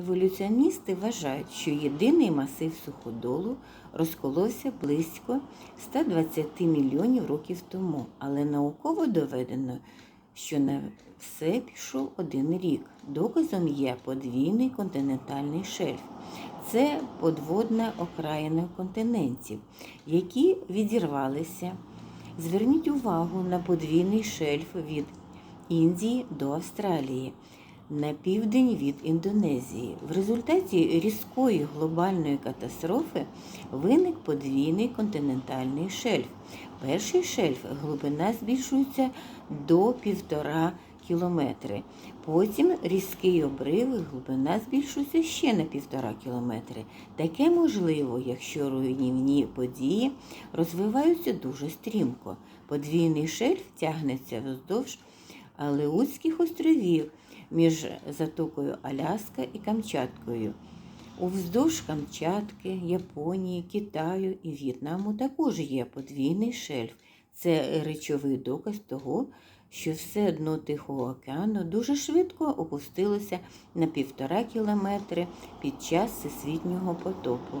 Еволюціоністи вважають, що єдиний масив суходолу розколовся близько 120 мільйонів років тому, але науково доведено, що на все пішов один рік. Доказом є подвійний континентальний шельф. Це подводна окраїна континентів, які відірвалися. Зверніть увагу на подвійний шельф від Індії до Австралії на південь від Індонезії. В результаті різкої глобальної катастрофи виник подвійний континентальний шельф. Перший шельф глибина збільшується до півтора кілометри. Потім різкий обрив глибина збільшується ще на півтора кілометри. Таке можливо, якщо руйнівні події розвиваються дуже стрімко. Подвійний шельф тягнеться вздовж Алеутських островів між затокою Аляска і Камчаткою. Уздовж Камчатки, Японії, Китаю і В'єтнаму також є подвійний шельф. Це речовий доказ того, що все дно Тихого океану дуже швидко опустилося на півтора кілометри під час всесвітнього потопу.